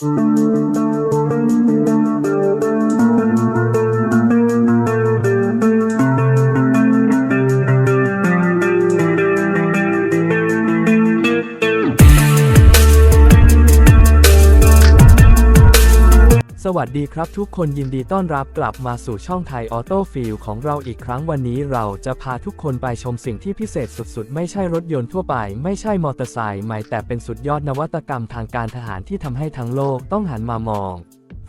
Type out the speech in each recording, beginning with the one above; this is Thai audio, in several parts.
ส วัสดีครับทุกคนยินดีต้อนรับกลับมาสู่ช่องไทยออโต้ฟิลของเราอีกครั้งวันนี้เราจะพาทุกคนไปชมสิ่งที่พิเศษสุดๆ ไม่ใช่รถยนต์ทั่วไป ไม่ใช่มอเตอร์ไซค์ใหม่แต่เป็นสุดยอดนวัตกรรมทางการทหารที่ทำให้ทั้งโลกต้องหันมามอง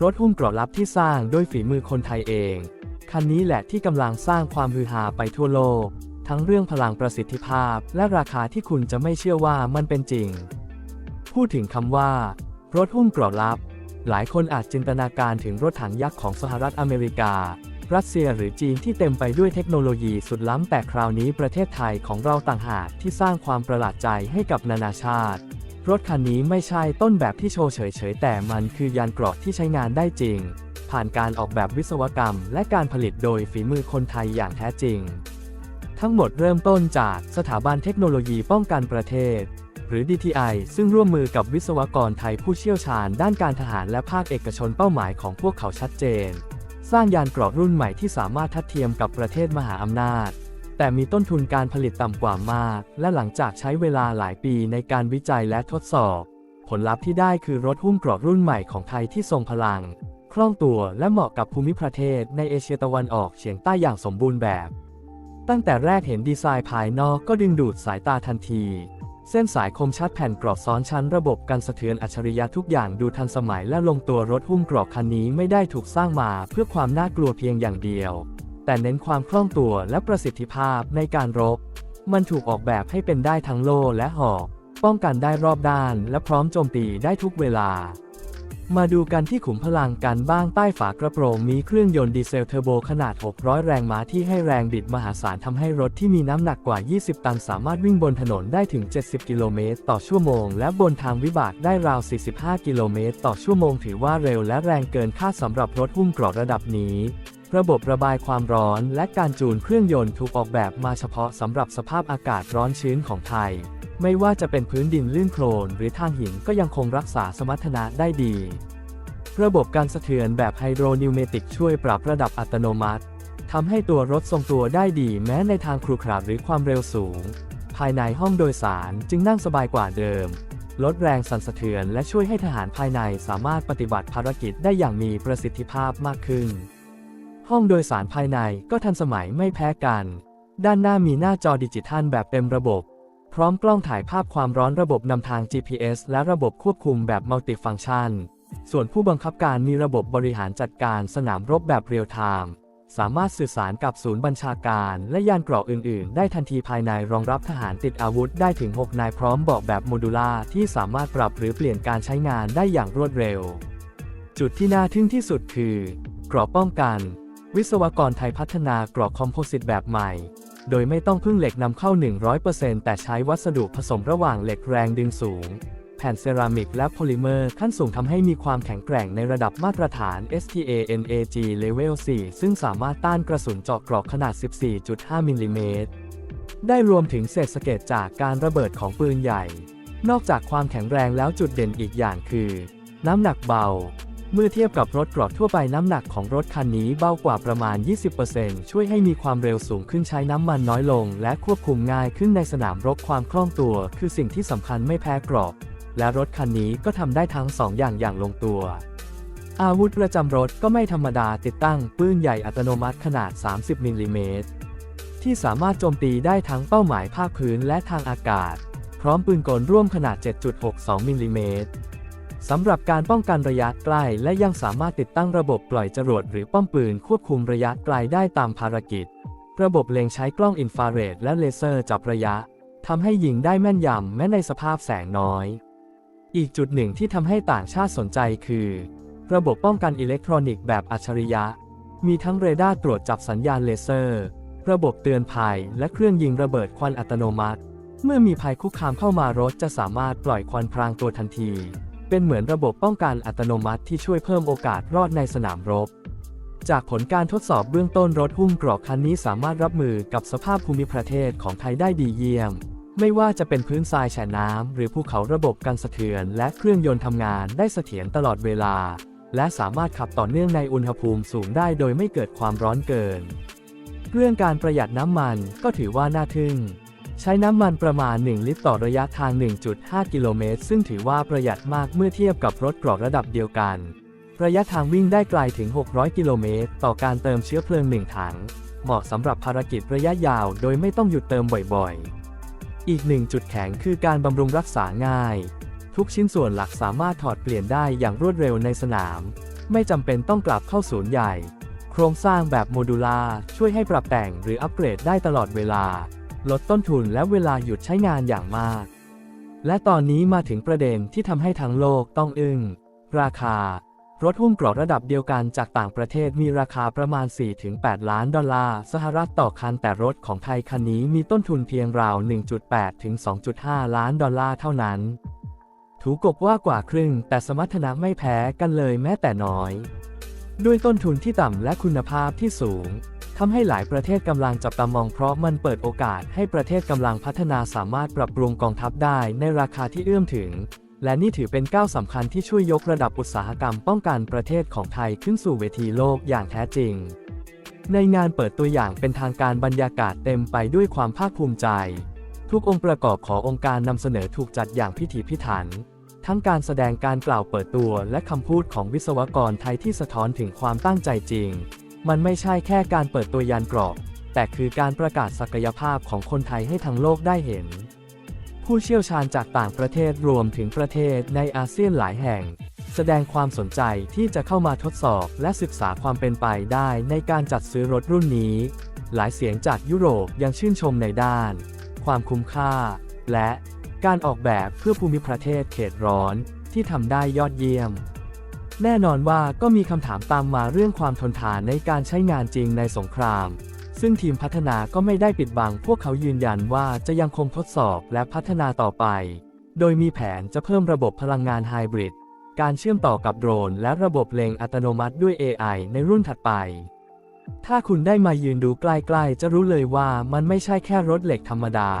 รถหุ้มเกราะลับที่สร้างด้วยฝีมือคนไทยเอง คันนี้แหละที่กำลังสร้างความฮือฮาไปทั่วโลก ทั้งเรื่องพลังประสิทธิภาพ และราคาที่คุณจะไม่เชื่อว่ามันเป็นจริง พูดถึงคำว่า รถหุ้มเกราะลับ หลายคนอาจจินตนาการถึงรถถังยักษ์ของสหรัฐอเมริกา รัสเซียหรือจีนที่เต็มไปด้วยเทคโนโลยีสุดล้ำแต่คราวนี้ประเทศไทยของเราต่างหากที่สร้างความประหลาดใจให้กับนานาชาติ รถคันนี้ไม่ใช่ต้นแบบที่โชว์เฉยๆ แต่มันคือยานเกราะที่ใช้งานได้จริง ผ่านการออกแบบวิศวกรรม และการผลิตโดยฝีมือคนไทยอย่างแท้จริง ทั้งหมดเริ่มต้นจากสถาบันเทคโนโลยีป้องกันประเทศ หรือ DTI ซึ่งร่วมมือกับวิศวกรไทยผู้เชี่ยวชาญด้านการทหารและภาคเอกชนเป้าหมายของพวกเขาชัดเจน สร้างยานเกราะรุ่นใหม่ที่สามารถทัดเทียมกับประเทศมหาอำนาจ แต่มีต้นทุนการผลิตต่ำกว่ามาก และหลังจากใช้เวลาหลายปีในการวิจัยและทดสอบ ผลลัพธ์ที่ได้คือรถหุ้มเกราะรุ่นใหม่ของไทยที่ทรงพลัง คล่องตัวและเหมาะกับภูมิประเทศในเอเชียตะวันออกเฉียงใต้อย่างสมบูรณ์แบบ ตั้งแต่แรกเห็นดีไซน์ภายนอกก็ดึงดูดสายตาทันที เส้นสายคมชัดแผ่นกรอบซ้อนชั้นระบบกันสะเทือนอัจฉริยะทุกอย่างดูทันสมัยและลงตัวรถหุ้มกรอบคันนี้ไม่ได้ถูกสร้างมาเพื่อความน่ากลัวเพียงอย่างเดียว แต่เน้นความคล่องตัวและประสิทธิภาพในการรบ มันถูกออกแบบให้เป็นได้ทั้งโล่และหอก ป้องกันได้รอบด้านและพร้อมโจมตีได้ทุกเวลา มาดูกันที่ขุมพลังกันบ้างใต้ฝากระโปรงมีเครื่องยนต์ดีเซลเทอร์โบขนาด 600 แรงม้าที่ให้แรงบิดมหาศาลทำให้รถที่มีน้ำหนักกว่า 20 ตันสามารถวิ่งบนถนนได้ถึง 70 กิโลเมตรต่อชั่วโมง และบนทางวิบากได้ราว 45 กิโลเมตรต่อชั่วโมง ถือว่าเร็วและแรงเกินคาดสำหรับรถหุ้มเกราะระดับนี้ระบบระบายความร้อนและการจูนเครื่องยนต์ถูกออกแบบมาเฉพาะสำหรับสภาพอากาศร้อนชื้นของไทย ไม่ว่าจะเป็นพื้นดินลื่นโคลนหรือทางหินก็ยังคงรักษาสมรรถนะได้ดี ระบบการสะเทือนแบบไฮโดรนิวเมติกช่วยปรับระดับอัตโนมัติทำให้ตัวรถทรงตัวได้ดีแม้ในทางครุขระหรือความเร็วสูง ภายในห้องโดยสารจึงนั่งสบายกว่าเดิม ลดแรงสั่นสะเทือนและช่วยให้ทหารภายในสามารถปฏิบัติภารกิจได้อย่างมีประสิทธิภาพมากขึ้น ห้องโดยสารภายในก็ทันสมัยไม่แพ้กัน ด้านหน้ามีหน้าจอดิจิทัลแบบเต็มระบบ พร้อมกล้องถ่ายภาพความร้อนระบบนำทาง GPS และระบบควบคุมแบบมัลติฟัง c t ชัน ส่วนผู้บังคับการมีระบบบริหารจัดการสนามรบแบบเรียลไทม์สามารถสื่อสารกับศูนย์บัญชาการและยานเกราะอื่น ๆ ได้ทันทีภายในรองรับทหารติดอาวุธได้ถึง 6 นายพร้อมเบาะแบบโมดูล่าที่สามารถปรับหรือเปลี่ยนการใช้งานได้อย่างรวดเร็ว จุดที่น่าทึ่งที่สุดคือ เกราะป้องกัน วิศวกรไทยพัฒนาเกราะคอมโพสิตแบบใหม่ โดยไม่ต้องพึ่งเหล็กนำเข้า 100%แต่ใช้วัสดุผสมระหว่างเหล็กแรงดึงสูง แผ่นเซรามิกและโพลิเมอร์ขั้นสูงทำให้มีความแข็งแกร่งในระดับมาตรฐาน STANAG Level 4 ซึ่งสามารถต้านกระสุนเจาะกรอกขนาด 14.5 มิลลิเมตร ได้รวมถึงเศษสะเก็ดจากการระเบิดของปืนใหญ่ นอกจากความแข็งแรงแล้วจุดเด่นอีกอย่างคือ น้ำหนักเบา เมื่อเทียบกับรถเกราะทั่วไปน้ำหนักของรถคันนี้เบากว่าประมาณ 20%ช่วยให้มีความเร็วสูงขึ้นใช้น้ำมันน้อยลง และควบคุมง่ายขึ้นในสนามรบความคล่องตัว คือสิ่งที่สำคัญไม่แพ้เกราะ และรถคันนี้ก็ทำได้ทั้งสองอย่างอย่างลงตัว อาวุธประจำรถก็ไม่ธรรมดาติดตั้งปืนใหญ่อัตโนมัติขนาด 30มิลลิเมตรที่สามารถโจมตีได้ทั้งเป้าหมายภาคพื้นและทางอากาศ พร้อมปืนกลร่วมขนาด 7.62มิลลิเมตรสำหรับการป้องกันระยะใกล้และยังสามารถติดตั้งระบบปล่อยจรวดหรือป้อมปืนควบคุมระยะไกลได้ตามภารกิจ ระบบเล็งใช้กล้องอินฟราเรดและเลเซอร์จับระยะทำให้ยิงได้แม่นยำแม้ในสภาพแสงน้อย อีกจุดหนึ่งที่ทำให้ต่างชาติสนใจคือ ระบบป้องกันอิเล็กทรอนิกส์แบบอัจฉริยะ มีทั้งเรดาร์ตรวจจับสัญญาณเลเซอร์ ระบบเตือนภัย และเครื่องยิงระเบิดควันอัตโนมัติ เมื่อมีภัยคุกคามเข้ามารถจะสามารถปล่อยควันพรางตัวทันที เป็นเหมือนระบบป้องกันอัตโนมัติที่ช่วยเพิ่มโอกาสรอดในสนามรบ จากผลการทดสอบเบื้องต้นรถหุ้มเกราะคันนี้สามารถรับมือกับสภาพภูมิประเทศของไทยได้ดีเยี่ยม ไม่ว่าจะเป็นพื้นทรายแฉะน้ำหรือภูเขาระบบกันสะเทือน และเครื่องยนต์ทำงานได้เสถียรตลอดเวลา และสามารถขับต่อเนื่องในอุณหภูมิสูงได้โดยไม่เกิดความร้อนเกิน เรื่องการประหยัดน้ำมันก็ถือว่าน่าทึ่ง ใช้น้ำมันประมาณ 1 ลิตรต่อระยะทาง 1.5 กิโลเมตร ซึ่งถือว่าประหยัดมากเมื่อเทียบกับรถกรอกระดับเดียวกัน ระยะทางวิ่งได้ไกลถึง 600 กิโลเมตร ต่อการเติมเชื้อเพลิง1ถัง เหมาะสำหรับภารกิจระยะยาว โดยไม่ต้องหยุดเติมบ่อยๆ อีกหนึ่งจุดแข็งคือการบำรุงรักษาง่าย ทุกชิ้นส่วนหลักสามารถถอดเปลี่ยนได้อย่างรวดเร็วในสนาม ไม่จำเป็นต้องกลับเข้าศูนย์ใหญ่ โครงสร้างแบบโมดูลาช่วยให้ปรับแต่งหรืออัปเกรดได้ตลอดเวลา ลดต้นทุนและเวลาหยุดใช้งานอย่างมาก และตอนนี้มาถึงประเด็นที่ทำให้ทั้งโลกต้องอึ้งราคา รถหุ้มกรอบระดับเดียวกันจากต่างประเทศมีราคาประมาณ 4-8 ล้านดอลลาร์สหรัฐต่อคันแต่รถของไทยคันนี้มีต้นทุนเพียงราว 1.8 ถึง 2.5 ล้านดอลลาร์เท่านั้น ถูกกบว่ากว่าครึ่ง แต่สมรรถนะไม่แพ้กันเลยแม้แต่น้อย ด้วยต้นทุนที่ต่ำและคุณภาพที่สูงทำให้หลายประเทศกำลังจับตามองเพราะมันเปิดโอกาสให้ประเทศกำลังพัฒนาสามารถปรับปรุงกองทัพได้ในราคาที่เอื้อมถึง และนี่ถือเป็นก้าวสำคัญที่ช่วยยกระดับอุตสาหกรรมป้องกันประเทศของไทยขึ้นสู่เวทีโลกอย่างแท้จริง ในงานเปิดตัวอย่างเป็นทางการบรรยากาศเต็มไปด้วยความภาคภูมิใจ ทุกองค์ประกอบขององค์การนำเสนอถูกจัดอย่างพิถีพิถัน ทั้งการแสดงการกล่าวเปิดตัวและคำพูดของวิศวกรไทยที่สะท้อนถึงความตั้งใจจริง มันไม่ใช่แค่การเปิดตัวยานกรอบแต่คือการประกาศศักยภาพของคนไทยให้ทั้งโลกได้เห็น ผู้เชี่ยวชาญจากต่างประเทศรวมถึงประเทศในอาเซียนหลายแห่ง แสดงความสนใจที่จะเข้ามาทดสอบและศึกษาความเป็นไปได้ในการจัดซื้อรถรุ่นนี้ หลายเสียงจากยุโรปยังชื่นชมในด้าน ความคุ้มค่า และการออกแบบเพื่อภูมิประเทศเขตร้อนที่ทำได้ยอดเยี่ยม แน่นอนว่าก็มีคำถามตามมาเรื่องความทนทานในการใช้งานจริงในสงคราม ซึ่งทีมพัฒนาก็ไม่ได้ปิดบังพวกเขายืนยันว่าจะยังคงทดสอบและพัฒนาต่อไป โดยมีแผนจะเพิ่มระบบพลังงานไฮบริด การเชื่อมต่อกับโดรน และระบบเล็งอัตโนมัติด้วย AI ในรุ่นถัดไป ถ้าคุณได้มายืนดูใกล้ๆ จะรู้เลยว่ามันไม่ใช่แค่รถเหล็กธรรมดา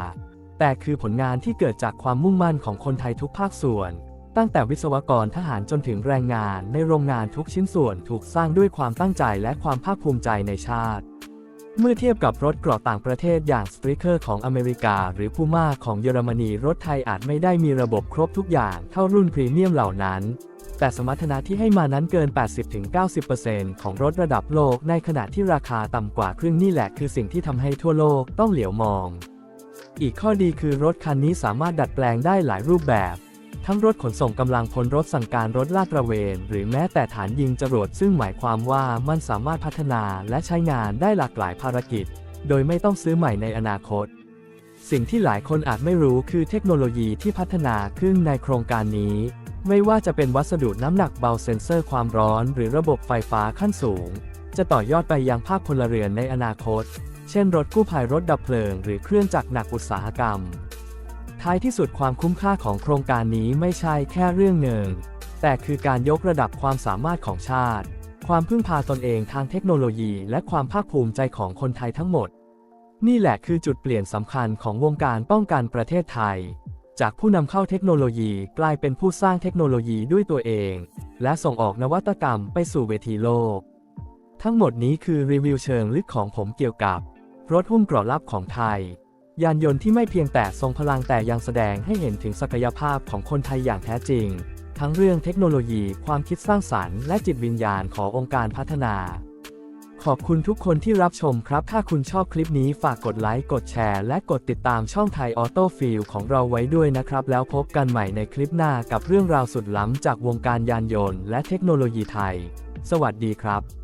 แต่คือผลงานที่เกิดจากความมุ่งมั่นของคนไทยทุกภาคส่วน ตั้งแต่วิศวกรทหารจนถึงแรงงานในโรงงานทุกชิ้นส่วนถูกสร้างด้วยความตั้งใจและความภาคภูมิใจในชาติ เมื่อเทียบกับรถเกราะต่างประเทศอย่างสตริเคอร์ของอเมริกา หรือพูม่าของเยอรมนีรถไทยอาจไม่ได้มีระบบครบทุกอย่างเท่ารุ่นพรีเมียมเหล่านั้น แต่สมรรถนะที่ให้มานั้นเกิน 80-90%ของรถระดับโลกในขณะที่ราคาต่ำกว่าครึ่งนี่แหละคือสิ่งที่ทำให้ทั่วโลกต้องเหลียวมอง อีกข้อดีคือรถคันนี้สามารถดัดแปลงได้หลายรูปแบบ ทั้งรถขนส่งกำลังพลรถสั่งการรถลาดตระเวน หรือแม้แต่ฐานยิงจรวดซึ่งหมายความว่ามันสามารถพัฒนาและใช้งานได้หลากหลายภารกิจ โดยไม่ต้องซื้อใหม่ในอนาคต สิ่งที่หลายคนอาจไม่รู้คือเทคโนโลยีที่พัฒนาขึ้นในโครงการนี้ ไม่ว่าจะเป็นวัสดุน้ำหนักเบาเซ็นเซอร์ความร้อน หรือระบบไฟฟ้าขั้นสูง จะต่อยอดไปยังภาคพลเรือนในอนาคต เช่น รถกู้ภัยรถดับเพลิง หรือเครื่องจักรหนักอุตสาหกรรม ท้ายที่สุดความคุ้มค่าของโครงการนี้ไม่ใช่แค่เรื่องเงินแต่คือการยกระดับความสามารถของชาติ ความพึ่งพาตนเองทางเทคโนโลยี และความภาคภูมิใจของคนไทยทั้งหมด นี่แหละคือจุดเปลี่ยนสำคัญของวงการป้องกันประเทศไทย จากผู้นำเข้าเทคโนโลยีกลายเป็นผู้สร้างเทคโนโลยีด้วยตัวเอง และส่งออกนวัตกรรมไปสู่เวทีโลก ทั้งหมดนี้คือรีวิวเชิงลึกของผมเกี่ยวกับรถหุ้มเกราะลับของไทย ยานยนต์ที่ไม่เพียงแต่ทรงพลังแต่ยังแสดงให้เห็นถึงศักยภาพของคนไทยอย่างแท้จริง ทั้งเรื่องเทคโนโลยี ความคิดสร้างสรรค์และจิตวิญญาณขององค์การพัฒนา ขอบคุณทุกคนที่รับชมครับ ถ้าคุณชอบคลิปนี้ฝากกดไลค์ กดแชร์ และกดติดตามช่องไทยออโต้ฟิลของเราไว้ด้วยนะครับ แล้วพบกันใหม่ในคลิปหน้ากับเรื่องราวสุดล้ำจากวงการยานยนต์และเทคโนโลยีไทย สวัสดีครับ